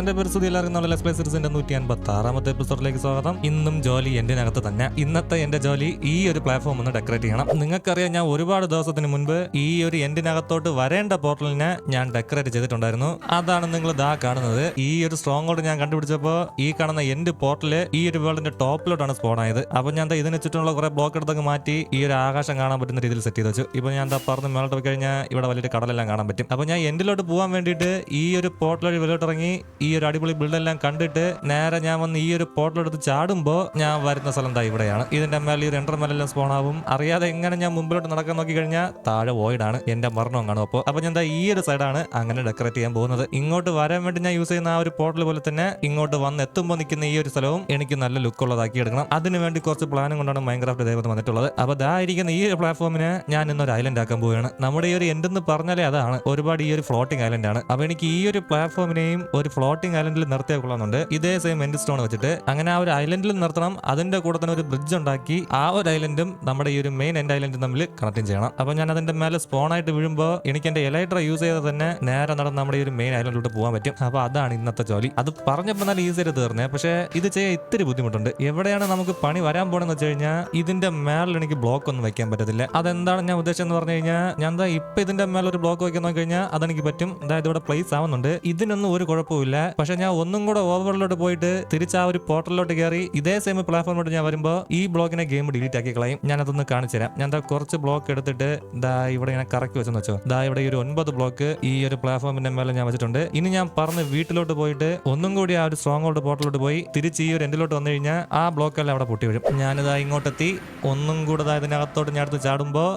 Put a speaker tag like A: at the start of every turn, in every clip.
A: എന്റെ പരിസ്ഥിതി എല്ലാവർക്കും ലെസ് പ്ലേ സീരീസിന്റെ നൂറ്റി അൻപത്തി ആറാമത്തെ എപ്പിസോഡിലേക്ക് സ്വാഗതം. ഇന്നും ജോലി എന്റെ അകത്ത് തന്നെ. ഇന്നത്തെ എന്റെ ജോലി ഈ ഒരു പ്ലാറ്റ്ഫോം ഒന്ന് ഡെക്കറേറ്റ് ചെയ്യണം. നിങ്ങൾക്കറിയാം ഞാൻ ഒരുപാട് ദിവസത്തിന് മുൻപ് ഈ ഒരു എന്റിനകത്തോട്ട് വരേണ്ട പോർട്ടലിനെ ഞാൻ ഡെക്കറേറ്റ് ചെയ്തിട്ടുണ്ടായിരുന്നു. അതാണ് നിങ്ങൾ ദാ കാണുന്നത്. ഈ ഒരു സ്ട്രോങ് ഹോൾഡ് ഞാൻ കണ്ടുപിടിച്ചപ്പോ ഈ കാണുന്ന എൻഡ് പോർട്ടൽ ഈ ഒരു വേൾഡിന്റെ ടോപ്പിലോട്ടാണ് സ്പോൺ ആയത്. അപ്പൊ ഞാൻ ഇതിനെ ചുറ്റുമുള്ള കുറെ ബ്ലോക്ക് എടുത്തൊക്കെ മാറ്റി ഈ ഒരു ആകാശം കാണാൻ പറ്റുന്ന രീതിയിൽ സെറ്റ് ചെയ്ത് വെച്ചു. ഇപ്പൊ ഞാൻ എന്താ പറഞ്ഞ് മേളോട്ട് പോയി കഴിഞ്ഞാൽ ഇവിടെ വലിയൊരു കടലെല്ലാം കാണാൻ പറ്റും. അപ്പൊ ഞാൻ എൻഡിലോട്ട് പോകാൻ വേണ്ടിയിട്ട് ഈ ഒരു പോർട്ടൽ വഴി വെളിയോട്ട് ഇറങ്ങി ഈ ഒരു അടിപൊളി ബിൽഡെല്ലാം കണ്ടിട്ട് നേരെ ഞാൻ വന്ന് ഈ ഒരു പോർട്ടൽ എടുത്ത് ചാടുമ്പോൾ ഞാൻ വരുന്ന സ്ഥലം ദാ ഇവിടെയാണ്. ഇതിന്റെ മേലെ ഈ ഒരു മേലെല്ലാം സ്പോൺ ആവും. അറിയാതെ എങ്ങനെ ഞാൻ മുമ്പിലോട്ട് നടക്കാൻ നോക്കി കഴിഞ്ഞാൽ താഴെ വോയിഡാണ് എന്റെ മരണവും കാണും. അപ്പോൾ അപ്പൊ ഞാൻ ദാ ഈ ഒരു സൈഡാണ് അങ്ങനെ ഡെക്കറേറ്റ് ചെയ്യാൻ പോകുന്നത്. ഇങ്ങോട്ട് വരാൻ വേണ്ടി ഞാൻ യൂസ് ചെയ്യുന്ന ആ ഒരു പോർട്ടൽ പോലെ തന്നെ ഇങ്ങോട്ട് വന്ന് എത്തുമ്പോൾ നിൽക്കുന്ന ഈ ഒരു സ്ഥലവും എനിക്ക് നല്ല ലുക്ക് ഉള്ളതാക്കി എടുക്കണം. അതിന് വേണ്ടി കുറച്ച് പ്ലാനും കൊണ്ടാണ് മൈൻക്രാഫ്റ്റ് ദൈവം വന്നിട്ടുള്ളത്. അപ്പൊ ദാ ഇരിക്കുന്ന ഈ ഒരു പ്ലാറ്റ്ഫോമിന് ഞാൻ ഇന്നൊരു ഐലൻഡ് ആക്കാൻ പോവുകയാണ്. നമ്മുടെ ഈ ഒരു എൻഡ് എന്ന് പറഞ്ഞാലേ അതാണ്. ഒരുപാട് ഈ ഒരു ഫ്ലോട്ടിംഗ് ഐലൻഡ് ആണ്. അപ്പൊ എനിക്ക് ഈ ഒരു പ്ലാറ്റ്ഫോമിനെയും ഒരു ഫ്ലോട്ടിംഗ് ഐലൻഡിൽ നിർത്തിയാൽ കൊള്ളാമെന്നുണ്ട്. ഇതേ സെയിം എൻഡ് സ്റ്റോൺ വെച്ചിട്ട് അങ്ങനെ ആ ഒരു ഐലൻഡിൽ നിർത്തണം. അതിന്റെ കൂടെ തന്നെ ഒരു ബ്രിഡ്ജ് ഉണ്ടാക്കി ആ ഒരു ഐലൻഡും നമ്മുടെ ഈ ഒരു മെയിൻ എൻഡ് ഐലൻഡും തമ്മിൽ കണക്ട് ചെയ്യണം. അപ്പൊ ഞാൻ അതിന്റെ മേലെ സ്പോൺ ആയിട്ട് വീഴുമ്പോൾ എനിക്ക് എന്റെ എലൈട്ര യൂസ് ചെയ്ത് തന്നെ നേരെ നടന്ന് നമ്മുടെ ഈ ഒരു മെയിൻ ഐലൻഡിലോട്ട് പോകാൻ പറ്റും. അപ്പൊ അതാണ് ഇന്നത്തെ ജോലി. അത് പറഞ്ഞപ്പോൾ നല്ല ഈസി ആയിട്ട് തീർന്നേ. പക്ഷേ ഇത് ചെയ്യാൻ ഇത്തിരി ബുദ്ധിമുട്ടുണ്ട്. എവിടെയാണ് നമുക്ക് പണി വരാൻ പോണെന്ന് വെച്ച് കഴിഞ്ഞാൽ ഇതിന്റെ മേളിൽ എനിക്ക് ബ്ലോക്ക് ഒന്നും വെക്കാൻ പറ്റത്തില്ല. അതെന്താണ് ഞാൻ ഉദ്ദേശിച്ചെന്ന് പറഞ്ഞു കഴിഞ്ഞാൽ ഞാൻ എന്താ ഇപ്പൊ ഇതിന്റെ മേലെ ഒരു ബ്ലോക്ക് വെക്കാൻ നോക്കി കഴിഞ്ഞാൽ അതെനിക്ക് പറ്റും. അതായത് ഇവിടെ പ്ലേസ് ആവുന്നുണ്ട്. ഇതിനൊന്നും ഒരു കുഴപ്പമില്ല പക്ഷെ ഞാൻ ഒന്നും കൂടെ ഓവറിലോട്ട് പോയിട്ട് തിരിച്ച് ആ ഒരു പോർട്ടലിലോട്ട് കയറി ഇതേ സെയിം പ്ലാറ്റ്ഫോമിലോട്ട് ഞാൻ വരുമ്പോൾ ഈ ബ്ലോക്കിനെ ഗെയിം ഡിലീറ്റ് ആക്കി കളയും. ഞാൻ അതൊന്ന് കാണിച്ചു തരാം. ഞാൻ കുറച്ച് ബ്ലോക്ക് എടുത്തിട്ട് ദാ ഇവിടെ ഇങ്ങനെ കറക്കി വെച്ചെന്ന് വെച്ചോ. ദാ ഇവിടെ ഈ ഒരു ഒൻപത് ബ്ലോക്ക് ഈ ഒരു പ്ലാറ്റ്ഫോമിന്റെ മേലെ ഞാൻ വെച്ചിട്ടുണ്ട്. ഇനി ഞാൻ പറഞ്ഞ് വീട്ടിലോട്ട് പോയിട്ട് ഒന്നും കൂടി ആ ഒരു സ്ട്രോങ് ഹോൾഡ് പോർട്ടലിലോട്ട് പോയി തിരിച്ച് ഈ ഒരു എൻഡിലോട്ട് വന്നു കഴിഞ്ഞാൽ ആ ബ്ലോക്കെല്ലാം അവിടെ പൊട്ടി വരും ഞാനിതാ ഇങ്ങോട്ടെത്തി. ഒന്നും കൂടെ ഇതിനകത്തോട്ട് ഞാൻ അടുത്ത് ചാടുമ്പോൾ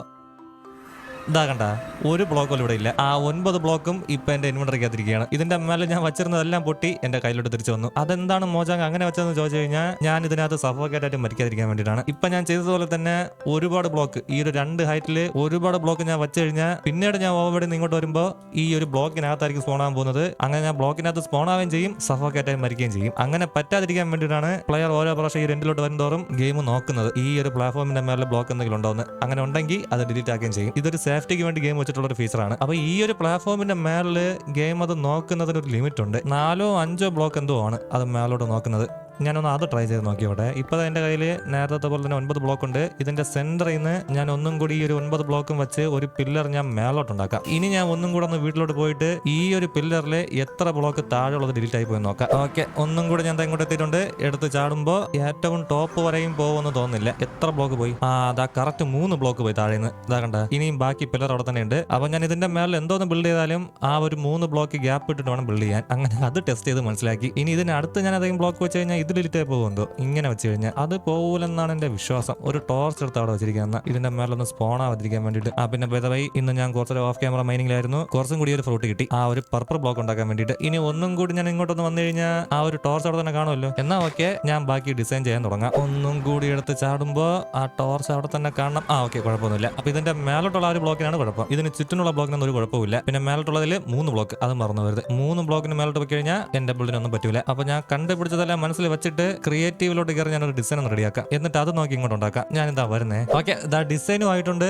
A: ഇതാ കണ്ട ഒരു ബ്ലോക്ക് പോലും ഇവിടെ ഇല്ല. ആ ഒൻപത് ബ്ലോക്കും ഇപ്പൊ എന്റെ ഇൻവെർട്ടറിക്കകത്തിരിക്കുകയാണ് ഇതിന്റെ മേലെ ഞാൻ വച്ചിരുന്നതെല്ലാം പൊട്ടി എന്റെ കയ്യിലോട്ട് തിരിച്ചു വന്നു. അതെന്താണ് മോചാങ് അങ്ങനെ വെച്ചതെന്ന് ചോദിച്ചു കഴിഞ്ഞാൽ ഞാൻ ഇതിനകത്ത് സഫോക്കേറ്റ് ആയിട്ട് മരിക്കാതിരിക്കാൻ വേണ്ടിയിട്ടാണ്. ഇപ്പൊ ഞാൻ ചെയ്തതുപോലെ തന്നെ ഒരുപാട് ബ്ലോക്ക് ഈ ഒരു രണ്ട് ഹൈറ്റിൽ ഒരുപാട് ബ്ലോക്ക് ഞാൻ വെച്ച് കഴിഞ്ഞാൽ പിന്നീട് ഞാൻ ഓവർ നിന്ന് ഇങ്ങോട്ട് വരുമ്പോൾ ഈ ഒരു ബ്ലോക്കിനകത്തായിരിക്കും സ്പോൺ ആകാൻ പോകുന്നത്. അങ്ങനെ ഞാൻ ബ്ലോക്കിനകത്ത് സ്പോൺ ആവുകയും ചെയ്യും സഫോക്കേറ്റ് ആയി മരിക്കുകയും ചെയ്യും. അങ്ങനെ പറ്റാതിരിക്കാൻ വേണ്ടിയിട്ടാണ് പ്ലെയർ ഓരോ പ്രാവശ്യം ഈ രണ്ടിലോട്ട് വരുന്നതോറും ഗെയിം നോക്കുന്നത്. ഈ ഒരു പ്ലാറ്റ്ഫോമിന്റെ മേലെ ബ്ലോക്ക് എന്തെങ്കിലും ഉണ്ടോ എന്ന്. അങ്ങനെ ഉണ്ടെങ്കിൽ അത് ഡിലീറ്റ് ആക്കുകയും ചെയ്യും. ഇതൊരു സേഫ്റ്റിക്ക് വേണ്ടി ഗെയിം വെച്ചിട്ടുള്ള ഒരു ഫീച്ചറാണ് അപ്പൊ ഈ ഒരു പ്ലാറ്റ്ഫോമിന്റെ മേളിൽ ഗെയിം അത് നോക്കുന്നതിന് ഒരു ലിമിറ്റ് ഉണ്ട്. നാലോ അഞ്ചോ ബ്ലോക്ക് എന്തോ ആണ് അത് മേലോട്ട് നോക്കുന്നത്. ഞാനൊന്ന് അത് ട്രൈ ചെയ്ത് നോക്കിയോട്ടെ. ഇപ്പോൾ എന്റെ കയ്യിൽ നേരത്തെ പോലെ തന്നെ ഒൻപത് ബ്ലോക്ക് ഉണ്ട്. ഇതിന്റെ സെന്ററിൽ നിന്ന് ഞാൻ ഒന്നും കൂടി ഈ ഒരു ഒൻപത് ബ്ലോക്കും വെച്ച് ഒരു പില്ലർ ഞാൻ മേലോട്ട് ഉണ്ടാക്കാം. ഇനി ഞാൻ ഒന്നും കൂടെ ഒന്ന് വീട്ടിലോട്ട് പോയിട്ട് ഈ ഒരു പില്ലറിൽ എത്ര ബ്ലോക്ക് താഴെയുള്ളത് ഡിലീറ്റ് ആയി പോയി നോക്കാം. ഓക്കെ ഒന്നും കൂടെ ഞാൻ ഇങ്ങോട്ട് എത്തിയിട്ടുണ്ട്. എടുത്ത് ചാടുമ്പോൾ ഏറ്റവും ടോപ്പ് വരെയും പോകുമെന്ന് തോന്നുന്നില്ല. എത്ര ബ്ലോക്ക് പോയി? ആ അതാ കറക്റ്റ് മൂന്ന് ബ്ലോക്ക് പോയി താഴെ നിന്ന് ഇതാ കണ്ട? ഇനിയും ബാക്കി പില്ലർ അവിടെ തന്നെ ഉണ്ട്. അപ്പം ഞാൻ ഇതിന്റെ മേളിൽ എന്തോന്ന് ബിൽഡ് ചെയ്താലും ആ ഒരു മൂന്ന് ബ്ലോക്ക് ഗ്യാപ്പ് ഇട്ടിട്ട് വേണം ബിൽഡ് ചെയ്യാൻ. അങ്ങനെ അത് ടെസ്റ്റ് ചെയ്ത് മനസ്സിലാക്കി. ഇനി ഇതിന് അടുത്ത് ഞാൻ അധികം ബ്ലോക്ക് വെച്ച് കഴിഞ്ഞാൽ ഇത് ഡിലീറ്റ് ആയി പോകുമെന്തോ ഇങ്ങനെ വെച്ച് കഴിഞ്ഞാൽ അത് പോകൂലെന്നാണ് എന്റെ വിശ്വാസം. ഒരു ടോർച്ച് എടുത്ത് അവിടെ വെച്ചിരിക്കുന്ന ഇതിന്റെ മേലൊന്ന് സ്പോൺ ആവാതിരിക്കാൻ വേണ്ടിയിട്ട്. ആ പിന്നെ ബൈ ഇന്ന് ഞാൻ കുറച്ചൊരു ഓഫ് ക്യാമറ മൈനിങ്ങിലായിരുന്നു കുറച്ചും കൂടി ഒരു ഫ്രൂട്ട് കിട്ടി. ആ ഒരു പർപ്പിൾ ബ്ലോക്ക് ഉണ്ടാക്കാൻ വേണ്ടിയിട്ട്. ഇനി ഒന്നും കൂടി ഞാൻ ഇങ്ങോട്ടൊന്ന് വന്നു കഴിഞ്ഞാൽ ആ ഒരു ടോർച്ച് അവിടെ തന്നെ കാണുമല്ലോ. എന്നാ ഓക്കെ ഞാൻ ബാക്കി ഡിസൈൻ ചെയ്യാൻ തുടങ്ങാം. ഒന്നും കൂടി എടുത്ത് ചാടുമ്പോൾ ആ ടോർച്ച് അവിടെ തന്നെ കാണണം. ആ ഓക്കെ കുഴപ്പമൊന്നുമില്ല. അപ്പൊ ഇതിന്റെ മേലോട്ടുള്ള ഒരു ബ്ലോക്കിനാണ് കുഴപ്പം. ഇതിന് ചുറ്റിനുള്ള ബ്ലോക്കിനൊന്നും ഒരു കുഴപ്പമില്ല പിന്നെ മേലോട്ടുള്ളതിൽ മൂന്ന് ബ്ലോക്ക് അത് മറന്നു വരുത് മൂന്ന് ബ്ലോക്കിന് മേലോട്ട് പോയി കഴിഞ്ഞാൽ എന്റെ ബിൽഡിനൊന്നും പറ്റൂല. അപ്പൊ ഞാൻ കണ്ടുപിടിച്ചതെല്ലാം മനസ്സിൽ വെച്ചിട്ട് ക്രിയേറ്റീവിലോട്ട് കയറി ഞാനൊരു ഡിസൈൻ ഒന്ന് റെഡിയാക്കാം എന്നിട്ട് അത് നോക്കി ഇങ്ങോട്ട് ഉണ്ടാക്കാം. ഞാൻ ഇതാ വരുന്നേ ഓക്കെ ഡിസൈനും ആയിട്ടുണ്ട്.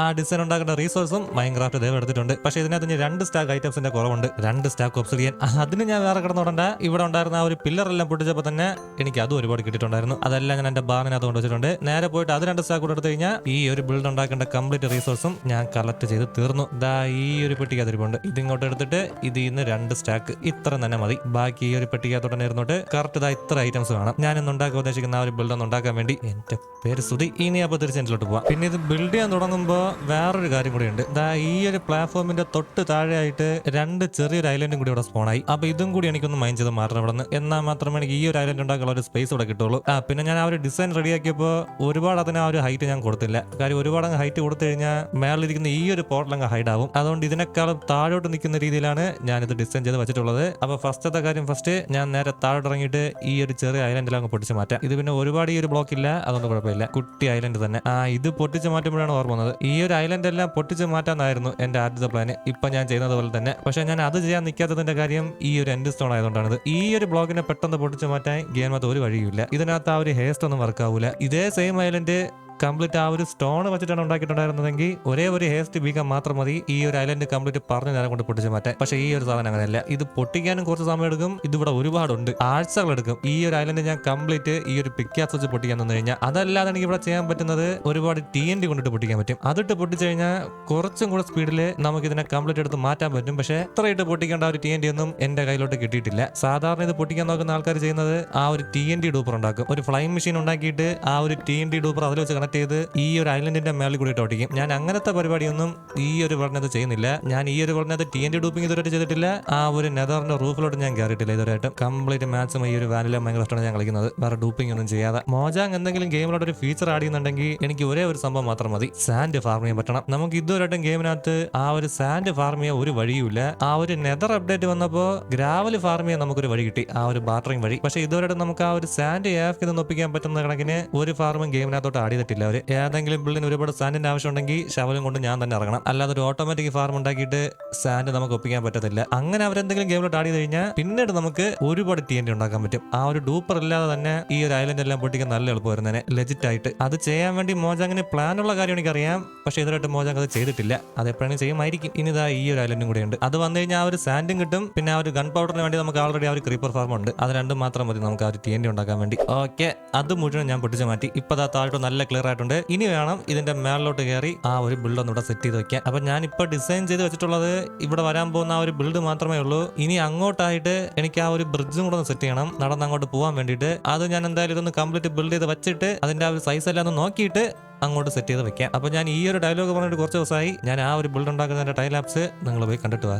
A: ആ ഡിസൈൻ ഉണ്ടാക്കേണ്ട റീസോഴ്സും മൈൻക്രാഫ്റ്റ് ദൈവം എടുത്തിട്ടുണ്ട്. പക്ഷേ ഇതിനകത്ത് ഇനി രണ്ട് സ്റ്റാക്ക് ഐറ്റംസിന്റെ കുറവുണ്ട്. രണ്ട് സ്റ്റാക്ക് ഒബ്സിഡിയൻ അതിന് ഞാൻ വേറെ കിടന്നുകൊണ്ട ഇവിടെ ഉണ്ടായിരുന്ന ആ ഒരു പില്ലർ എല്ലാം പൊട്ടിച്ചപ്പോൾ തന്നെ എനിക്ക് അത് ഒരുപാട് കിട്ടിയിട്ടുണ്ടായിരുന്നു. അതെല്ലാം ഞാൻ എന്റെ ബാറിനകത്ത് കൊണ്ടുവച്ചിട്ടുണ്ട് നേരെ പോയിട്ട് അത് രണ്ട് സ്റ്റാക്ക് കൂടെ എടുത്തു കഴിഞ്ഞാൽ ഈ ഒരു ബിൽഡ് ഉണ്ടാക്കേണ്ട കംപ്ലീറ്റ് റീസോഴ്സും ഞാൻ കളക്ട് ചെയ്ത് തീർന്നു. ദാ ഈ ഒരു പെട്ടിക്കകത്തിരിപ്പുണ്ട് ഇതിങ്ങോട്ട് എടുത്തിട്ട് ഇതിൽ നിന്ന് രണ്ട് സ്റ്റാക്ക് ഇത്ര തന്നെ മതി. ബാക്കി ഈ ഒരു പെട്ടിക തന്നെ ഇരുന്നോട്ട് കറക്റ്റ് ഇതാ ഇത്ര ഐറ്റംസ് വേണം. ഞാൻ ഇന്ന് ഉണ്ടാക്കാൻ ഉദ്ദേശിക്കുന്ന ആ ഒരു ബിൽഡ് ഒന്ന് ഉണ്ടാക്കാൻ വേണ്ടി. എന്റെ പേര് സുധി ഇനി അപ്പോൾ തിരിച്ച് പോവാം. പിന്നെ ഇത് ബിൽഡ് ചെയ്യാൻ തുടങ്ങുമ്പോൾ വേറൊരു കാര്യം കൂടി ഉണ്ട് ദാ ഈ ഒരു പ്ലാറ്റ്ഫോമിന്റെ തൊട്ട് താഴെയായിട്ട് രണ്ട് ചെറിയൊരു ഐലൻഡും കൂടി ഇവിടെ സ്പോണായി അപ്പൊ ഇതും കൂടി എനിക്കൊന്ന് മൈൻഡ് ചെയ്ത് മാറണം ഇവിടെ നിന്ന് എന്നാൽ മാത്രമേ എനിക്ക് ഈ ഒരു ഐലൻഡ് ഉണ്ടാക്കാനുള്ള ഒരു സ്പേസ് ഇവിടെ കിട്ടുള്ളൂ. ആ പിന്നെ ഞാൻ ആ ഒരു ഡിസൈൻ റെഡിയാക്കിയപ്പോൾ ഒരുപാട് അതിന് ആ ഒരു ഹൈറ്റ് ഞാൻ കൊടുത്തില്ല. കാര്യം ഒരുപാട് അങ്ങ് ഹൈറ്റ് കൊടുത്തു കഴിഞ്ഞാൽ മേളിലിരിക്കുന്ന ഈ ഒരു പോർട്ടൽ അങ്ങ് ഹൈഡ് ആവും. അതുകൊണ്ട് ഇതിനേക്കാളും താഴോട്ട് നിൽക്കുന്ന രീതിയിലാണ് ഞാൻ ഇത് ഡിസൈൻ ചെയ്ത് വെച്ചിട്ടുള്ളത്. അപ്പൊ ഫസ്റ്റത്തെ കാര്യം ഫസ്റ്റ് ഞാൻ നേരെ താഴോട്ട് ഇറങ്ങിയിട്ട് ഈ ഒരു ചെറിയ ഐലൻഡിൽ അങ്ങ് പൊട്ടിച്ച് മാറ്റാം. ഇത് പിന്നെ ഒരുപാട് ഈ ഒരു ബ്ലോക്ക് ഇല്ല അതുകൊണ്ട് കുഴപ്പമില്ല. കുട്ടി ഐലൻഡ് തന്നെ. ആ ഇത് പൊട്ടിച്ച് മാറ്റുമ്പോഴാണ് ഓർമ്മ വന്നത്. ഈ ഒരു ഐലൻഡ് എല്ലാം പൊട്ടിച്ച് മാറ്റാനായിരുന്നു എന്റെ ആദ്യത്തെ പ്ലാന് ഇപ്പൊ ഞാൻ ചെയ്യുന്നത് പോലെ തന്നെ. പക്ഷെ ഞാൻ അത് ചെയ്യാൻ നിൽക്കാത്തതിന്റെ കാര്യം ഈ ഒരു എൻഡ് സ്റ്റോൺ ആയതുകൊണ്ടാണ് ഈ ഒരു ബ്ലോക്കിനെ പെട്ടെന്ന് പൊട്ടിച്ച് മാറ്റാൻ ഗെയിമത്ത് ഒരു വഴിയുമില്ല. ഇതിനകത്ത് ആ ഒരു ഹേസ്റ്റ് ഒന്നും വർക്ക് ആവൂല. ഇതേ സെയിം ഐലൻഡ് കംപ്ലീറ്റ് ആ ഒരു സ്റ്റോൺ വെച്ചിട്ടാണ് ഉണ്ടാക്കിയിട്ടുണ്ടായിരുന്നതെങ്കിൽ ഒരേ ഒരു ഹേസ്റ്റ് വീക്കം മാത്രം മതി. ഈ ഒരു ഐലൻഡ് കംപ്ലീറ്റ് പറഞ്ഞു നേരം കൊണ്ട് പൊട്ടിച്ച് മാറ്റാൻ. പക്ഷേ ഈ ഒരു സാധനം അങ്ങനെയല്ല. ഇത് പൊട്ടിക്കാനും കുറച്ച് സമയം എടുക്കും ഇതിവിടെ ഒരുപാടുണ്ട്. ആഴ്ചകൾ എടുക്കും ഈ ഒരു ഐലൻഡ് ഞാൻ കംപ്ലീറ്റ് ഈ ഒരു പിക്കാസ് വെച്ച് പൊട്ടിക്കാൻ തന്നു കഴിഞ്ഞാൽ അതല്ലാതെ എനിക്ക് ഇവിടെ ചെയ്യാൻ പറ്റുന്നത് ഒരുപാട് ടി എൻ ഡി കൊണ്ടിട്ട് പൊട്ടിക്കാൻ പറ്റും. അതിട്ട് പൊട്ടിച്ചു കഴിഞ്ഞാൽ കുറച്ചും കൂടെ സ്പീഡിൽ നമുക്ക് ഇതിനെ കംപ്ലീറ്റ് എടുത്ത് മാറ്റാൻ പറ്റും. പക്ഷേ ഇത്രയിട്ട് പൊട്ടിക്കേണ്ട ഒരു ടി എൻ ഡി ഒന്നും എന്റെ കയ്യിലോട്ട് കിട്ടിയിട്ടില്ല. സാധാരണ ഇത് പൊട്ടിക്കാൻ നോക്കുന്ന ആൾക്കാർ ചെയ്യുന്നത് ആ ഒരു ടി എൻ ഡി ഡൂപ്പർ ഉണ്ടാക്കും. ഒരു ഫ്ലൈ മെഷീൻ ഉണ്ടാക്കിയിട്ട് ആ ഒരു ടി എൻ ഡി ഡൂപ്പർ അതിൽ വെച്ച് കണക്ട് ചെയ്ത് ഈ ഒരു ഐലൻഡിന്റെ മേളിൽ കൂടി ഒട്ടിക്കും. ഞാൻ അങ്ങനത്തെ പരിപാടിയൊന്നും ഈ ഒരു പറഞ്ഞത് ചെയ്യുന്നില്ല. ഞാൻ ഈ ഒരു പറഞ്ഞത് ടി എൻ ഡി ഡൂപ്പിംഗ് ഇതുവരെ ചെയ്തിട്ടില്ല. ആ ഒരു നെതറിന്റെ റൂഫിലോട്ട് ഞാൻ കയറിയിട്ടില്ല ഇതുവരെയായിട്ടും കംപ്ലീറ്റ് മാക്സിമം ഈ ഒരു വാനില ഇഷ്ടമാണ് ഞാൻ കളിക്കുന്നത്. വേറെ ഡൂപ്പിംഗ് ഒന്നും ചെയ്യാതെ. മോജാങ് എന്തെങ്കിലും ഗെയിമിലോട്ട് ഒരു ഫീച്ചർ ആഡ് ചെയ്യുന്നുണ്ടെങ്കിൽ എനിക്ക് ഒരേ ഒരു സംഭവം മാത്രം മതി. സാൻഡ് ഫാർം ചെയ്യാൻ പറ്റണം. നമുക്ക് ഇതുവരെയായിട്ടും ഗെയിമിനകത്ത് ആ ഒരു സാൻഡ് ഫാർം ചെയ്യാൻ ഒരു വഴിയുമില്ല ആ ഒരു നെതർ അപ്ഡേറ്റ് വന്നപ്പോൾ ഗ്രാവൽ ഫാർം ചെയ്യാൻ നമുക്കൊരു വഴി കിട്ടി. ആ ഒരു ബാറ്ററിങ് വഴി. പക്ഷേ ഇതുവരെയായിട്ടും നമുക്ക് ആ ഒരു സാൻഡ് ഏഫ് ഇത് ഒപ്പിക്കാൻ പറ്റുന്ന കണക്കിന് ഒരു ഫാർമും ഗെയിമിനകത്തോട്ട് ആഡ് ചെയ്തിട്ടില്ല. അവർ ഏതെങ്കിലും ബിൽഡിന് ഒരുപാട് സാൻഡിന്റെ ആവശ്യം ഉണ്ടെങ്കിൽ ശവലും കൊണ്ട് ഞാൻ തന്നെ ഇറങ്ങണം. അല്ലാതെ ഒരു ഓട്ടോമാറ്റിക് ഫാർം ഉണ്ടാക്കിയിട്ട് സാൻഡ് നമുക്ക് ഒപ്പിക്കാൻ പറ്റത്തില്ല. അങ്ങനെ അവരെന്തെങ്കിലും ഗെയിമിലോട്ട് ടാടി കഴിഞ്ഞാൽ പിന്നീട് നമുക്ക് ഒരുപാട് ടി ഉണ്ടാക്കാൻ പറ്റും. ആ ഒരു ഡൂപ്പർ ഇല്ലാതെ തന്നെ ഈ ഒരു ഐലൻഡ് എല്ലാം പൊട്ടിക്കാൻ നല്ല എളുപ്പമായിരുന്നേ ലെജിറ്റ് ആയിട്ട്. അത് ചെയ്യാൻ വേണ്ടി മോജാങ്ങിന് ഉള്ള കാര്യം എനിക്കറിയാം. പക്ഷേ ഇതുവരായിട്ട് മോജാങ് അത് ചെയ്തിട്ടില്ല. അത് എപ്പോഴാണ് ചെയ്യുമായിരിക്കും. ഇനി ഇതാ ഈ ഒരു ഐലൻഡും കൂടെ ഉണ്ട്. അത് വന്നു കഴിഞ്ഞാൽ ആ ഒരു സാൻഡും കിട്ടും. പിന്നെ ആ ഒരു ഗൺ പൗഡറിന് വേണ്ടി നമുക്ക് ആൾറെഡി ആ ഒരു ക്രീപ്പർ ഫാർം ഉണ്ട്. അത് രണ്ടും മാത്രം മതി നമുക്ക് ആ ഒരു ടി ഉണ്ടാക്കാൻ വേണ്ടി. ഓക്കെ അത് മുഴുവൻ ഞാൻ പൊട്ടിച്ച് മാറ്റി. ഇപ്പം താഴോട്ട് നല്ല ക്ലിയർ ആയിട്ടുണ്ട് ഇനി വേണം ഇതിന്റെ മേളിലോട്ട് കയറി ആ ഒരു ബിൽഡ് ഒന്നും ഇവിടെ സെറ്റ് ചെയ്ത് വെക്കാം അപ്പൊ ഞാൻ ഇപ്പൊ ഡിസൈൻ ചെയ്ത് വെച്ചിട്ടുള്ളത് ഇവിടെ വരാൻ പോകുന്ന ആ ഒരു ബിൽഡ് മാത്രമേ ഉള്ളൂ. ഇനി അങ്ങോട്ടായിട്ട് എനിക്ക് ആ ഒരു ബ്രിഡ്ജും കൂടെ ഒന്ന് സെറ്റ് ചെയ്യണം. നടന്ന് അങ്ങോട്ട് പോകാൻ വേണ്ടിയിട്ട്. അത് ഞാൻ എന്തായാലും ഇതൊന്ന് കംപ്ലീറ്റ് ബിൽഡ് ചെയ്ത് വെച്ചിട്ട് അതിന്റെ ആ ഒരു സൈസ് എല്ലാം ഒന്ന് നോക്കിയിട്ട് അങ്ങോട്ട് സെറ്റ് ചെയ്ത് വെക്കാം. അപ്പൊ ഞാൻ ഈ ഒരു ഡയലോഗ് പറഞ്ഞിട്ട് കുറച്ച് ദിവസമായി. ഞാൻ ആ ഒരു ബിൽഡ് ഉണ്ടാക്കുന്നതിന്റെ ടൈലാപ്സ് നിങ്ങൾ പോയി കണ്ടിട്ട് വാ.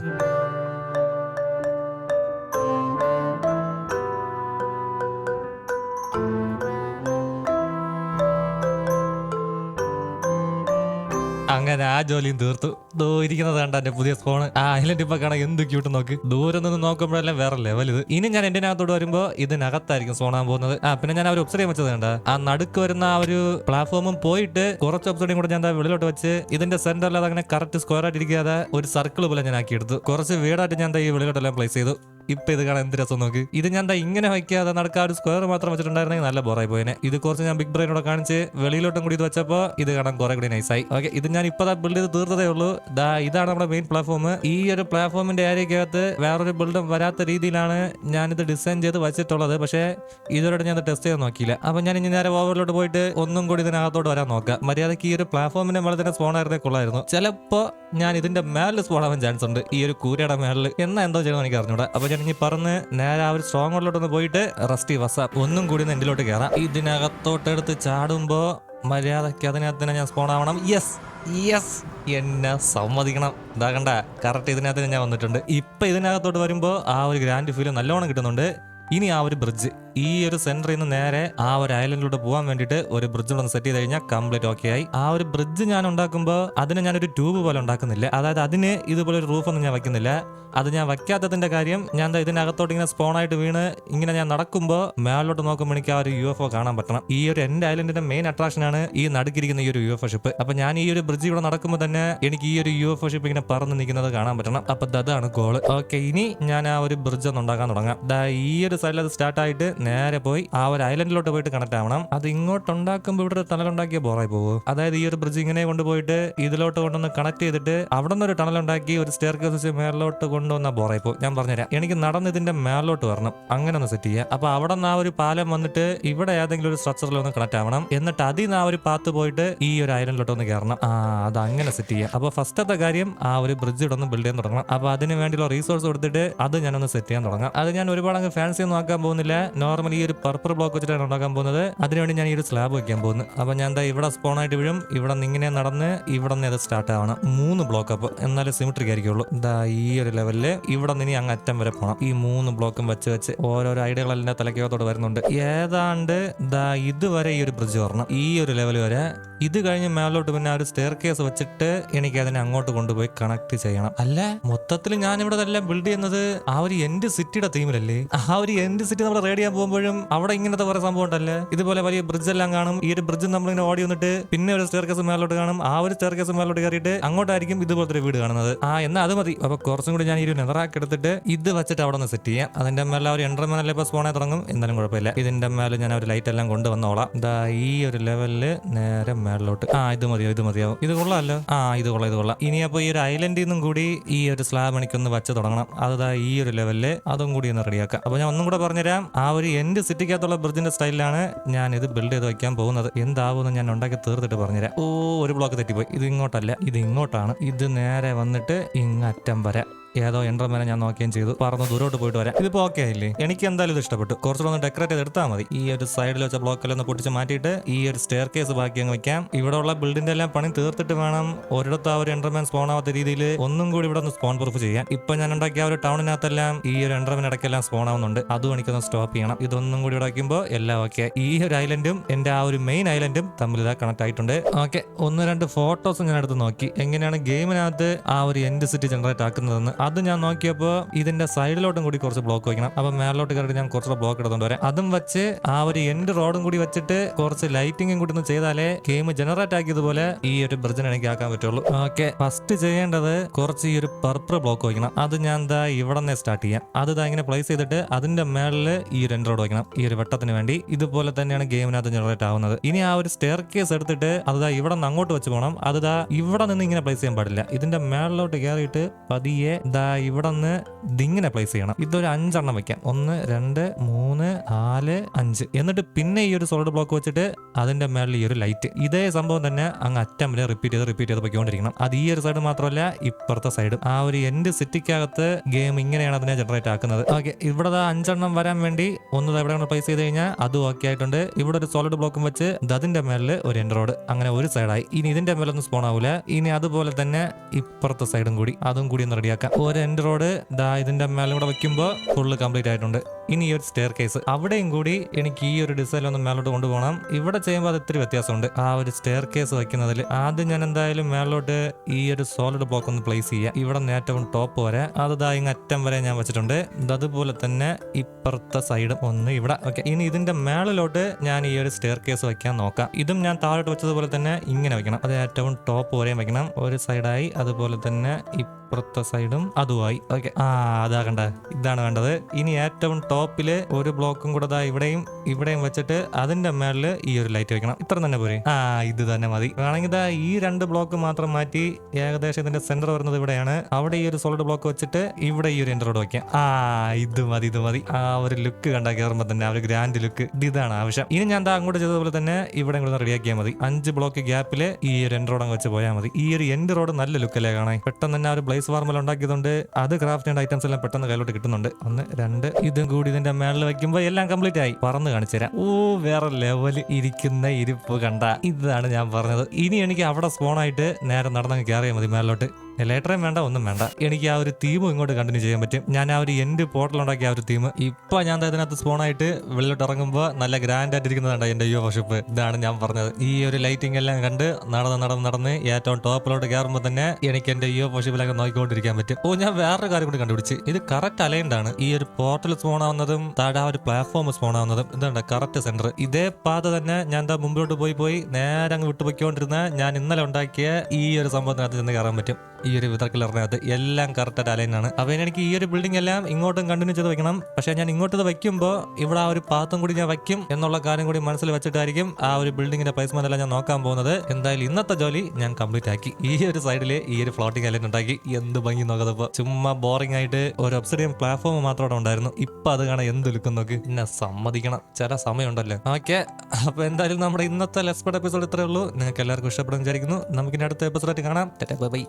A: അങ്ങനെ ആ ജോലിയും തീർത്തു. ദോ ഇരിക്കുന്നത് കണ്ട എന്റെ പുതിയ ഫോൺ ആ ഐലൻഡ് ഇപ്പൊ കാണാൻ എന്ത് ക്യൂട്ട് നോക്ക്. ദൂരം നിന്ന് നോക്കുമ്പോഴെല്ലാം വേറെ ലെവൽ ഇത്. ഇനി ഞാൻ എന്റെ അകത്തോട്ട് വരുമ്പോ ഇതിനകത്തായിരിക്കും സോണാൻ പോകുന്നത്. ആ പിന്നെ ഞാൻ അവർ ഒബ്സർവ് വെച്ചത് കണ്ട. ആ നടുക്ക് വരുന്ന ആ ഒരു പ്ലാറ്റ്ഫോമും പോയിട്ട് കുറച്ച് ഒബ്സർവേയും കൂടെ ഞാൻ വെളിയിലോട്ട് വെച്ച് ഇതിന്റെ സെന്ററിൽ അത് അങ്ങനെ കറക്റ്റ് സ്ക്വയർ ആയിട്ട് ഇരിക്കാതെ ഒരു സർക്കിൾ പോലെ ഞാൻ ആക്കി എടുത്തു കുറച്ച് വീടായിട്ട് ഞാൻ ഈ വെളിയിലോട്ടെല്ലാം പ്ലേസ് ചെയ്തു. ഇപ്പൊ ഇത് കാണാൻ എന്ത് രസം നോക്ക്. ഇത് ഞാൻ ദാ ഇങ്ങനെ വയ്ക്കാതെ നടക്കാൻ ഒരു സ്ക്വയർ മാത്രം വെച്ചിട്ടുണ്ടായിരുന്നെങ്കിൽ നല്ല ബോറായി പോയനെ. ഇത് കുറച്ച് ഞാൻ ബിഗ് ബ്രെയിനോട് കാണിച്ച് വെളിയിലോട്ടും കൂടി ഇത് വെച്ചപ്പോ ഇത് കാണാൻ കുറെ കൂടി നൈസായി ഓക്കെ ഇത് ഞാൻ ഇപ്പൊ ബിൽഡ് ചെയ്ത് തീർത്തതേ ഉള്ളൂ. ദാ ഇതാണ് നമ്മുടെ മെയിൻ പ്ലാറ്റ്ഫോം ഈ ഒരു പ്ലാറ്റ്ഫോമിന്റെ ഏരിയക്കകത്ത് വേറൊരു ബിൽഡും വരാത്ത രീതിയിലാണ് ഞാനിത് ഡിസൈൻ ചെയ്ത് വെച്ചിട്ടുള്ളത്. പക്ഷേ ഇതുവരെ ഞാൻ ടെസ്റ്റ് ചെയ്ത് നോക്കിയില്ല. അപ്പൊ ഞാൻ ഇനി നേരെ ഓവറിലോട്ട് പോയിട്ട് ഒന്നും കൂടി ഇതിനകത്തോട്ട് വരാൻ നോക്കാം. മര്യാദയ്ക്ക് ഈ ഒരു പ്ലാറ്റ്ഫോമിന്റെ മേലെ തന്നെ സ്പോൺ ആയിരുന്നേ കൊള്ളായിരുന്നു. ചിലപ്പോ ഞാൻ ഇതിന്റെ മേലിൽ സ്പോൺ ആവാൻ ചാൻസ് ഉണ്ട്. ഈ ഒരു കൂരയുടെ മേലിൽ എന്നാ എന്തോ ചെയ്യണം എനിക്ക് അറിഞ്ഞൂടാ. അപ്പൊ ഇനി പറഞ്ഞ് നേരെ ആ ഒരു സ്ട്രോങ് ഹോളിലോട്ട് ഒന്ന് പോയിട്ട് റസ്റ്റി വസ. ഒന്നും കൂടി ഒന്ന് എന്റിലോട്ട് കയറാം ഇതിനകത്തോട്ട് എടുത്ത് ചാടുമ്പോ മര്യാദയ്ക്ക് അതിനകത്ത് തന്നെ ഞാൻ സ്പോൺ ആവണം. യെസ് യെസ് എന്നെ സമ്മതിക്കണം. ഇതാ കണ്ട കറക്റ്റ് ഇതിനകത്ത് ഞാൻ വന്നിട്ടുണ്ട്. ഇപ്പൊ ഇതിനകത്തോട്ട് വരുമ്പോ ആ ഒരു ഗ്രാൻഡ് ഫീൽ നല്ലോണം കിട്ടുന്നുണ്ട്. ഇനി ആ ഒരു ബ്രിഡ്ജ് ഈ ഒരു സെന്ററിൽ നിന്ന് നേരെ ആ ഒരു ഐലൻഡിലൂടെ പോകാൻ വേണ്ടിയിട്ട് ഒരു ബ്രിഡ്ജ് ഒന്ന് സെറ്റ് ചെയ്ത് കഴിഞ്ഞാൽ കംപ്ലീറ്റ് ഓക്കെ ആയി. ആ ഒരു ബ്രിഡ്ജ് ഞാൻ ഉണ്ടാക്കുമ്പോൾ അതിന് ഞാനൊരു ട്യൂബ് പോലെ ഉണ്ടാക്കുന്നില്ല. അതായത് അതിന് ഇതുപോലെ ഒരു റൂഫൊന്നും ഞാൻ വെക്കുന്നില്ല അത് ഞാൻ വയ്ക്കാത്തതിന്റെ കാര്യം ഞാൻ ഇതിനകത്തോട്ട് ഇങ്ങനെ സ്പോൺ ആയിട്ട് വീണ് ഇങ്ങനെ ഞാൻ നടക്കുമ്പോൾ മേളിലോട്ട് നോക്കുമ്പോൾ എനിക്ക് ആ ഒരു യു എഫ് ഒ കാണാൻ പറ്റണം. ഈ ഒരു എന്റെ ഐലൻഡിന്റെ മെയിൻ അട്രാക്ഷൻ ആണ് ഈ നടുക്കിരിക്കുന്ന ഈ ഒരു യു എഫ് ഒ ഷിപ്പ് അപ്പൊ ഞാൻ ഈ ഒരു ബ്രിഡ്ജ് ഇവിടെ നടക്കുമ്പോൾ തന്നെ എനിക്ക് ഈ ഒരു യു എഫ് ഒ ഷിപ്പ് ഇങ്ങനെ പറന്ന് നിൽക്കുന്നത് കാണാൻ പറ്റണം. അപ്പൊ അതാണ് ഗോൾ ഓക്കെ ഇനി ഞാൻ ആ ഒരു ബ്രിഡ്ജ് ഒന്ന് ഉണ്ടാക്കാൻ തുടങ്ങാം. ഈ ഒരു സൈഡിൽ അത് സ്റ്റാർട്ട് ആയിട്ട് നേരെ പോയി ആ ഒരു ഐലൻഡിലോട്ട് പോയിട്ട് കണക്ട് ആവണം. അത് ഇങ്ങോട്ട് ഉണ്ടാക്കുമ്പോൾ ഇവിടെ ഉണ്ടാക്കിയ ബോറായി പോകും. അതായത് ഈ ഒരു ബ്രിഡ്ജ് ഇങ്ങനെ കൊണ്ടുപോയിട്ട് ഇതിലോട്ട് കൊണ്ടുവന്ന് കണക്ട് ചെയ്തിട്ട് അവിടെ നിന്ന് ഒരു ടണൽ ഉണ്ടാക്കി ഒരു സ്റ്റെയർ കേസ് വെച്ച് മേളിലോട്ട് കൊണ്ടുവന്ന ബോറായി പോകും. ഞാൻ പറഞ്ഞുതരാം. എനിക്ക് നടന്ന് ഇതിന്റെ മേളിലോട്ട് വരണം. അങ്ങനെ ഒന്ന് സെറ്റ് ചെയ്യാം. അപ്പൊ അവിടെ നിന്ന് ആ ഒരു പാലം വന്നിട്ട് ഇവിടെ ഏതെങ്കിലും ഒരു സ്ട്രക്ചറിൽ ഒന്ന് കണക്ട് ആവണം. എന്നിട്ട് അതിൽ നിന്ന് ആ ഒരു പാത്ത് പോയിട്ട് ഈ ഒരു ഐലൻഡിലോട്ട് ഒന്ന് കയറണം. ആ അത് അങ്ങനെ സെറ്റ് ചെയ്യാം. അപ്പൊ ഫസ്റ്റത്തെ കാര്യം ആ ഒരു ബ്രിഡ്ജ് ഇവിടെ ഒന്ന് ബിൽഡ് ചെയ്യാൻ തുടങ്ങണം. അപ്പൊ അതിന് വേണ്ടിയുള്ള റിസോഴ്സ് കൊടുത്തിട്ട് അത് ഞാനൊന്ന് സെറ്റ് ചെയ്യാൻ തുടങ്ങാം. അത് ഞാൻ ഒരുപാട് അങ്ങ് ഫാൻസി ഒന്നും ആക്കാൻ പോകുന്നില്ല. നോർമലി ഈ ഒരു പർപ്പിൾ ബ്ലോക്ക് വെച്ചിട്ടാണ് ഉണ്ടാക്കാൻ പോകുന്നത്. അതിനുവേണ്ടി ഞാൻ ഈ ഒരു സ്ലാബ് വയ്ക്കാൻ പോകുന്നു. അപ്പൊ ഞാൻ എന്താ ഇവിടെ സ്പോൺ ആയിട്ട് വീഴും. ഇവിടെ നിന്ന് ഇങ്ങനെ നടന്ന് ഇവിടെ നിന്ന് ഇത് സ്റ്റാർട്ട് ആവണം. മൂന്ന് ബ്ലോക്ക് അപ്പ് എന്നാലേ സിമിട്രിക് ആയിരിക്കുള്ളൂ. എന്താ ഈ ഒരു ലെവലിൽ ഇവിടെ നിന്ന് അങ്ങ് അറ്റം വരെ പോകണം ഈ മൂന്ന് ബ്ലോക്കും വെച്ച് വെച്ച് ഓരോരോ ഐഡിയകളെല്ലാം തലക്കകത്തോട് വരുന്നുണ്ട്. ഏതാണ്ട് ദാ ഇതുവരെ ഈ ഒരു ബ്രിഡ്ജ് വരണം. ഈ ഒരു ലെവൽ വരെ. ഇത് കഴിഞ്ഞ് മേലോട്ട് പിന്നെ ആ ഒരു സ്റ്റെയർ കേസ് വെച്ചിട്ട് എനിക്ക് അതിനെ അങ്ങോട്ട് കൊണ്ടുപോയി കണക്ട് ചെയ്യണം. അല്ല മൊത്തത്തിൽ ഞാൻ ഇവിടെ ബിൽഡ് ചെയ്യുന്നത് ആ ഒരു എൻഡ് സിറ്റിയുടെ തീമിലല്ലേ ആ ഒരു എൻഡ് സിറ്റി നമ്മൾ റെഡി പോകുമ്പോൾ പോകുമ്പോഴും അവിടെ ഇങ്ങനത്തെ കുറെ സംഭവം ഉണ്ടല്ലേ? ഇതുപോലെ വലിയ ബ്രിഡ്ജ് എല്ലാം കാണും. ഈ ഒരു ബ്രിഡ്ജ് നമ്മളിങ്ങനെ ഓടി വന്നിട്ട് പിന്നെ ഒരു സ്റ്റെയർ കേസ് മേലോട്ട് കാണും. ആ ഒരു സ്റ്റെയർ കേസ് മേലോട്ട് കയറിയിട്ട് അങ്ങോട്ടായിരിക്കും ഇതുപോലത്തെ ഒരു വീട് കാണുന്നത്. ആ എന്നാ അത് മതി. അപ്പൊ കുറച്ചും കൂടി ഞാൻ ഈ ഒരു നെതറാക്കി എടുത്തിട്ട് ഇത് വെച്ചിട്ട് അവിടെ നിന്ന് സെറ്റ് ചെയ്യാം. അതിന്റെ മേലെ ഒരു എൻട്രമേനല്ലേ ഇപ്പൊ സ്പോണേ തുടങ്ങും? എന്നാലും കുഴപ്പമില്ല. ഇതിന്റെ മേലെ ഞാൻ ഒരു ലൈറ്റ് എല്ലാം കൊണ്ടുവന്നോളാം. ഇതാ ഈ ഒരു ലെവലിൽ നേരെ മേളിലോട്ട്. ആ ഇത് മതിയോ ഇത് മതിയാവും. ഇത് കൊള്ളാമല്ലോ ആ ഇത് കൊള്ളാം ഇത് കൊള്ളാം. ഇനി അപ്പോൾ ഈ ഒരു ഐലൻഡിൽ നിന്നും കൂടി ഈ ഒരു സ്ലാബ് എനിക്കൊന്ന് വെച്ച് തുടങ്ങണം. അതാ ഈ ഒരു ലെവലിൽ അതും കൂടി ഒന്ന് റെഡിയാക്കാം അപ്പോൾ ഞാൻ ഒന്നും കൂടെ പറഞ്ഞുതരാം. ആ ഒരു എൻഡ് സിറ്റിക്കകത്തുള്ള ബ്രിഡ്ജിന്റെ സ്റ്റൈലിലാണ് ഞാൻ ഇത് ബിൽഡ് ചെയ്ത് വെക്കാൻ പോകുന്നത്. എന്താവുമെന്ന് ഞാൻ ഉണ്ടാക്കി തീർത്തിട്ട് പറഞ്ഞുതരാം. ഓ ഒരു ബ്ലോക്ക് തെറ്റിപ്പോയി. ഇത് ഇങ്ങോട്ടല്ല ഇത് ഇങ്ങോട്ടാണ്. ഇത് നേരെ വന്നിട്ട് ഇങ്ങറ്റം വരെ. ഏതോ എൻട്രമേനെ ഞാൻ നോക്കുകയും ചെയ്തു. പറന്ന് ദൂരോട്ട് പോയിട്ട് വരാം. ഇതിപ്പോ ഓക്കെ ആയില്ലേ എനിക്ക് എന്തായാലും ഇത് ഇഷ്ടപ്പെട്ടു. കുറച്ചുകൂടെ ഒന്ന് ഡെക്കറേറ്റ് ചെയ്ത് എടുത്താൽ മതി. ഈ ഒരു സൈഡിൽ വെച്ച ബ്ലോക്കെല്ലാം ഒന്ന് പൊട്ടിച്ച് മാറ്റിയിട്ട് ഈ ഒരു സ്റ്റെയർ കേസ് ബാക്കി അങ്ങ് വെക്കാം. ഇവിടെ ഉള്ള ബിൽഡിന്റെ എല്ലാം പണി തീർത്തിട്ട് വേണം ഒരിടത്ത് ആ ഒരു എൻട്രമാൻ സ്പോൺ ആവാത്ത രീതിയിൽ ഒന്നും കൂടി ഇവിടെ ഒന്ന് സ്പോൺ പ്രൂഫ് ചെയ്യാൻ. ഇപ്പൊ ഞാൻ ഉണ്ടാക്കിയ ഒരു ടൗണിനകത്തെല്ലാം ഈ ഒരു എൻട്രമിന് ഇടയ്ക്കെല്ലാം സ്പോൺ ആവുന്നുണ്ട്. അതും എനിക്കൊന്ന് സ്റ്റോപ്പ് ചെയ്യണം. ഇതൊന്നും കൂടി ഇവിടെ വയ്ക്കുമ്പോൾ എല്ലാം ഓക്കെ ഈ ഒരു ഐലൻഡും എന്റെ ആ ഒരു മെയിൻ ഐലൻഡും തമ്മിൽ ഇതാ കണക്ട് ആയിട്ടുണ്ട്. ഓക്കെ ഒന്ന് രണ്ട് ഫോട്ടോസ് ഞാൻ എടുത്ത് നോക്കി. എങ്ങനെയാണ് ഗെയിമിനകത്ത് ആ ഒരു എൻഡ് സിറ്റി ജനറേറ്റ് ആക്കുന്നതെന്ന്. അത് ഞാൻ നോക്കിയപ്പോൾ ഇതിന്റെ സൈഡിലോട്ടും കൂടി കുറച്ച് ബ്ലോക്ക് വെക്കണം. അപ്പൊ മേലോട്ട് കയറിയിട്ട് ഞാൻ കുറച്ച് ബ്ലോക്ക് എടുത്തോണ്ട് വരാം. അതും വെച്ച് ആ ഒരു എൻഡ് റോഡും കൂടി വെച്ചിട്ട് കുറച്ച് ലൈറ്റിംഗും കൂടി ഒന്ന് ചെയ്താലേ ഗെയിം ജനറേറ്റ് ആക്കിയതുപോലെ ഈ ഒരു ബ്രിഡ്ജിന് എനിക്ക് ആക്കാൻ പറ്റുള്ളൂ. ഓക്കെ ഫസ്റ്റ് ചെയ്യേണ്ടത് കുറച്ച് ഈ ഒരു പർപ്പിൾ ബ്ലോക്ക് വയ്ക്കണം അത് ഞാൻ എന്താ ഇവിടെ നിന്ന് സ്റ്റാർട്ട് ചെയ്യാം. അത് ഇതാ ഇങ്ങനെ പ്ലേസ് ചെയ്തിട്ട് അതിന്റെ മേളിൽ ഈ ഒരു എൻഡ് വയ്ക്കണം ഈ ഒരു വെട്ടത്തിന് വേണ്ടി. ഇതുപോലെ തന്നെയാണ് ഗെയിമിനകത്ത് ജനറേറ്റ് ആവുന്നത്. ഇനി ആ ഒരു സ്റ്റെയർ കേസ് എടുത്തിട്ട് അത് ഇവിടെ നിന്ന് അങ്ങോട്ട് വെച്ച് പോകണം. അത് ഇവിടെ നിന്ന് ഇങ്ങനെ പ്ലേസ് ചെയ്യാൻ പാടില്ല. ഇതിന്റെ മേളിലോട്ട് കയറിയിട്ട് പതിയെ ദാ ഇവിടെ നിന്ന് ഇതിങ്ങനെ പ്ലേസ് ചെയ്യണം. ഇതൊരു അഞ്ചെണ്ണം വെക്കാം ഒന്ന് രണ്ട് മൂന്ന് നാല് അഞ്ച്. എന്നിട്ട് പിന്നെ ഈ ഒരു സോളിഡ് ബ്ലോക്ക് വെച്ചിട്ട് അതിന്റെ മേളിൽ ഈ ഒരു ലൈറ്റ് ഇതേ സംഭവം തന്നെ അങ്ങ് വരെ റിപ്പീറ്റ് ചെയ്ത് റിപ്പീറ്റ് ചെയ്ത് പൊയ്ക്കൊണ്ടിരിക്കണം. അത് ഈ ഒരു സൈഡ് മാത്രമല്ല ഇപ്പുറത്തെ സൈഡും ആ ഒരു എൻഡ് സിറ്റിക്കകത്ത് ഗെയിം ഇങ്ങനെയാണ് അതിനെ ജനറേറ്റ് ആക്കുന്നത്. ഓക്കെ ഇവിടെ അഞ്ചെണ്ണം വരാൻ വേണ്ടി ഒന്ന് എവിടെയാണ് പ്ലേസ് ചെയ്ത് കഴിഞ്ഞാൽ അതും ഓക്കെ ആയിട്ടുണ്ട്. ഇവിടെ ഒരു സോളിഡ് ബ്ലോക്കും വെച്ച് അതിന്റെ മേലിൽ ഒരു റോഡ് അങ്ങനെ ഒരു സൈഡായി ഇനി ഇതിന്റെ മേലൊന്നും സ്പോൺ ആവില്ല ഇനി അതുപോലെ തന്നെ ഇപ്പുറത്തെ സൈഡും കൂടി. അതും കൂടി ഒന്ന് റെഡിയാക്കാം ഒരു എൻഡ് റോഡ് ദാ ഇതിന്റെ മേലും കൂടെ വെക്കുമ്പോൾ ഫുള്ള് കംപ്ലീറ്റ് ആയിട്ടുണ്ട്. ഇനി ഈ ഒരു സ്റ്റെയർ കേസ് അവിടെയും കൂടി എനിക്ക് ഈ ഒരു ഡിസൈൻ ഒന്ന് മേലോട്ട് കൊണ്ടുപോകണം. ഇവിടെ ചെയ്യുമ്പോൾ അത് ഇത്തിരി വ്യത്യാസമുണ്ട്. ആ ഒരു സ്റ്റെയർ കേസ് വെക്കുന്നതിൽ ആദ്യം ഞാൻ എന്തായാലും മേലോട്ട് ഈ ഒരു സോളിഡ് ബ്ലോക്ക് ഒന്ന് പ്ലേസ് ചെയ്യാം. ഇവിടെ നേറ്റവും ടോപ്പ് വരെ. അത് ദാ ഇങ്ങ് അറ്റം വരെ ഞാൻ വെച്ചിട്ടുണ്ട്. അതുപോലെ തന്നെ ഇപ്പുറത്തെ സൈഡും ഒന്ന് ഇവിടെ. ഓക്കെ ഇനി ഇതിന്റെ മേളിലോട്ട് ഞാൻ ഈ ഒരു സ്റ്റെയർ കേസ് വെക്കാൻ നോക്കാം. ഇതും ഞാൻ താഴോട്ട് വെച്ചതുപോലെ തന്നെ ഇങ്ങനെ വെക്കണം അത് ഏറ്റവും ടോപ്പ് വരെയും വെക്കണം ഒരു സൈഡായി അതുപോലെ തന്നെ ഇപ്പുറത്തെ സൈഡും അതുമായി. ഓക്കെ ആ അതാ കണ്ട. ഇതാണ് വേണ്ടത് ഇനി ഏറ്റവും ടോപ്പിൽ ഒരു ബ്ലോക്കും കൂടെ ദാ ഇവിടെയും ഇവിടെയും വെച്ചിട്ട് അതിന്റെ മേളിൽ ഈ ഒരു ലൈറ്റ് വെക്കണം. ഇത്ര തന്നെ പോരെ. ആ ഇത് തന്നെ മതി. വേണമെങ്കിൽ ദാ ഈ രണ്ട് ബ്ലോക്ക് മാത്രം മാറ്റി ഏകദേശം ഇതിന്റെ സെന്റർ വരുന്നത് ഇവിടെയാണ്. അവിടെ ഈ ഒരു സോളിഡ് ബ്ലോക്ക് വെച്ചിട്ട് ഇവിടെ ഈ ഒരു എൻട്രോഡ് വെക്കാം. ആ ഇത് മതി ഇത് മതി. ആ ഒരു ലുക്ക് കണ്ട കയറുമ്പോൾ തന്നെ ആ ഒരു ഗ്രാൻഡ് ലുക്ക് ഇതാണ് ആവശ്യം. ഇനി ഞാൻ ദാ അങ്ങോട്ട് ചെയ്തതുപോലെ തന്നെ ഇവിടെ കൂടെ റെഡിയാക്കിയാൽ മതി. അഞ്ച് ബ്ലോക്ക് ഗ്യാപ്പിൽ ഈ ഒരു എൻഡ് റോഡ് അങ്ങ് വെച്ച് പോയാൽ മതി. ഈ ഒരു എൻഡ് റോഡ് നല്ല ലുക്കല്ലേ കാണാൻ. പെട്ടെന്ന് തന്നെ ആ ഒരു ബ്ലേസ് വാർമൽ ഉണ്ടാക്കിയതുകൊണ്ട് അത് ക്രാഫ്റ്റ് ചെയ്യേണ്ട ഐറ്റംസ് എല്ലാം പെട്ടെന്ന് കയ്യിലോട്ട് കിട്ടുന്നുണ്ട്. ഒന്ന് രണ്ട് ഇതും കൂടി ഇതിന്റെ മേളിൽ വെക്കുമ്പോൾ എല്ലാം കംപ്ലീറ്റ് ആയി. പറന്ന് കാണിച്ചു തരാം. ഓ വേറെ ലെവൽ ഇരിക്കുന്ന ഇരിപ്പ് കണ്ട. ഇതാണ് ഞാൻ പറഞ്ഞത്. ഇനി എനിക്ക് അവിടെ സ്പോണായിട്ട് നേരെ നടന്നങ്ങ് കയറിയാൽ മതി മേളിലോട്ട്. ലേറ്ററേയും വേണ്ട ഒന്നും വേണ്ട. എനിക്ക് ആ ഒരു തീമും ഇങ്ങോട്ട് കണ്ടിന്യൂ ചെയ്യാൻ പറ്റും. ഞാൻ ആ ഒരു എൻഡ് പോർട്ടൽ ഉണ്ടാക്കിയ ആ ഒരു തീം. ഇപ്പൊ ഞാൻ അതിനകത്ത് സ്പോണായിട്ട് വെള്ളിലോട്ട് ഇറങ്ങുമ്പോൾ നല്ല ഗ്രാൻഡ് ആയിട്ട് ഇരിക്കുന്നതാണ് എന്റെ യു വർഷിപ്പ് ഇതാണ് ഞാൻ പറഞ്ഞത്. ഈ ഒരു ലൈറ്റിംഗ് എല്ലാം കണ്ട് നടന്ന് നടന്ന് നടന്ന് ഏറ്റവും ടോപ്പിലോട്ട് കയറുമ്പോൾ തന്നെ എനിക്ക് എന്റെ യു വർഷിപ്പിലൊക്കെ നോക്കിക്കൊണ്ടിരിക്കാൻ പറ്റും. ഓ ഞാൻ വേറൊരു കാര്യം കൂടി കണ്ടുപിടിച്ച്. ഇത് കറക്റ്റ് അലൈൻഡ് ആണ്. ഈ ഒരു പോർട്ടൽ സ്പോൺ ആവുന്നതും താഴെ ആ ഒരു പ്ലാറ്റ്ഫോം സ്പോൺ ആവുന്നതും ഇതുണ്ട് കറക്റ്റ് സെന്റർ ഇതേ പാത തന്നെ ഞാൻ എന്താ മുമ്പിലോട്ട് പോയി പോയി നേരെ അങ്ങ് വിട്ടുപോയിക്കൊണ്ടിരുന്ന ഞാൻ ഇന്നലെ ഉണ്ടാക്കിയ ഈ ഒരു സംഭവത്തിനകത്ത് ചെന്ന് കയറാൻ പറ്റും. ഈ ഒരു വിതർ കിളറിനകത്ത് എല്ലാം കറക്റ്റ് അലൈനാണ് അപ്പൊ എനിക്ക് ഈ ഒരു ബിൽഡിംഗ് എല്ലാം ഇങ്ങോട്ടും കണ്ടിന്യൂ ചെയ്ത് വെക്കണം. പക്ഷേ ഞാൻ ഇങ്ങോട്ട് വെക്കുമ്പോൾ ഇവിടെ ആ ഒരു പാത്തും കൂടി ഞാൻ വയ്ക്കും എന്നുള്ള കാര്യം കൂടി മനസ്സിൽ വെച്ചിട്ടായിരിക്കും ആ ഒരു ബിൽഡിങ്ങിന്റെ പ്ലേസ്മെന്റ് എല്ലാം ഞാൻ നോക്കാൻ പോകുന്നത്. എന്തായാലും ഇന്നത്തെ ജോലി ഞാൻ കംപ്ലീറ്റ് ആക്കി. ഈ ഒരു സൈഡിൽ ഈ ഒരു ഫ്ലോട്ടിംഗ് അലൈൻ ഉണ്ടാക്കി. എന്ത് ഭംഗി നോക്കതപ്പോ ചുമ്മാ ബോറിംഗ് ആയിട്ട് ഒരു ഒബ്സിഡിയം പ്ലാറ്റ്ഫോം മാത്രം അവിടെ ഉണ്ടായിരുന്നു. ഇപ്പൊ അത് കാണാൻ എന്ത് ലുക്കും നോക്ക്. എന്നെ സമ്മതിക്കണം. ചില സമയമുണ്ടല്ലോ. ഓക്കെ. അപ്പൊ എന്തായാലും നമ്മുടെ ഇന്നത്തെ ലെസ്പെഡ് എപ്പിസോഡ് ഇത്രയേ ഉള്ളൂ. നിങ്ങൾക്ക് എല്ലാവർക്കും ഇഷ്ടപ്പെടും വിചാരിക്കുന്നു. നമുക്കിനി അടുത്ത എപ്പിസോഡായിട്ട് കാണാം. ബൈ.